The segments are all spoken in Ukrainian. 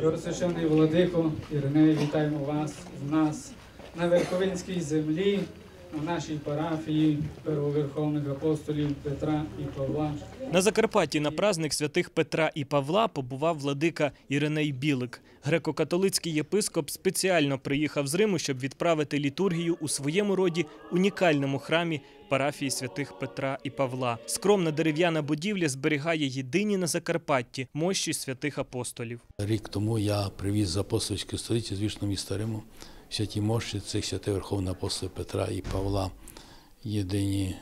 Просвящений Владико, Іриней, вітаємо вас в нас на Верховинській землі, на нашій парафії первоверховних апостолів Петра і Павла. На Закарпатті на праздник святих Петра і Павла побував владика Іриней Білик. Греко-католицький єпископ спеціально приїхав з Риму, щоб відправити літургію у своєму роді унікальному храмі парафії святих Петра і Павла. Скромна дерев'яна будівля зберігає єдині на Закарпатті мощі святих апостолів. Рік тому я привіз з апостольської столиці, звісно, міста Риму, святі мощі цих святих Верховних апостолів Петра і Павла, єдині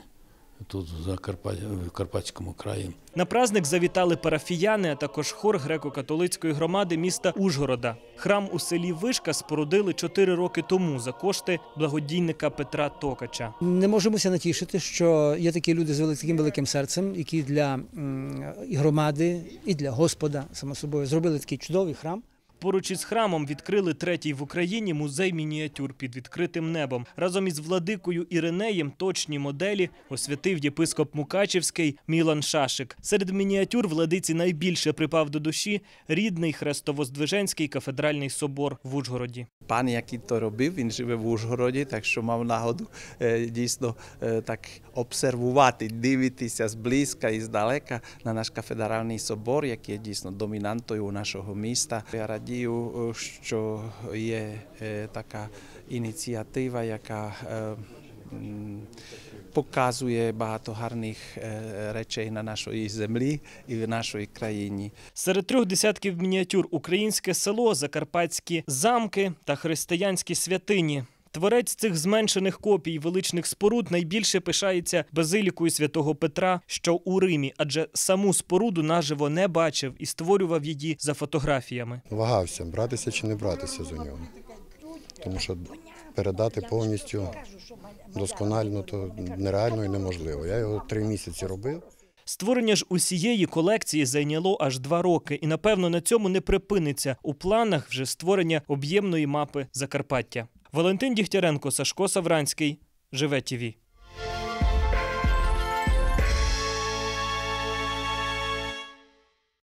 тут в, Карпатському краї. На праздник завітали парафіяни, а також хор греко-католицької громади міста Ужгорода. Храм у селі Вишка спорудили чотири роки тому за кошти благодійника Петра Токача. Не можемося натішити, що є такі люди з таким великим серцем, які для і громади, і для Господа, само собою, зробили такий чудовий храм. Поруч із храмом відкрили третій в Україні музей мініатюр під відкритим небом. Разом із владикою Іринеєм точні моделі освятив єпископ Мукачівський Мілан Шашик. Серед мініатюр владиці найбільше припав до душі рідний Хрестовоздвиженський кафедральний собор в Ужгороді. Пан, який то робив, він живе в Ужгороді, так що мав нагоду дійсно так обсервувати, дивитися зблизька і здалека на наш кафедральний собор, який є дійсно домінантою нашого міста. Я радію, що є така ініціатива, яка показує багато гарних е, речей на нашій землі і в нашій країні. Серед трьох десятків мініатюр українське село, закарпатські замки та християнські святині. Творець цих зменшених копій величних споруд найбільше пишається базилікою святого Петра, що у Римі, адже саму споруду наживо не бачив і створював її за фотографіями. вагався, братися чи не братися за нього. Тому що передати повністю досконально то нереально і неможливо. Я його три місяці робив. Створення ж усієї колекції зайняло аж два роки, і напевно на цьому не припиниться. У планах вже створення об'ємної мапи Закарпаття. Валентин Дігтяренко, Сашко Савранський, Живе ТІВІ.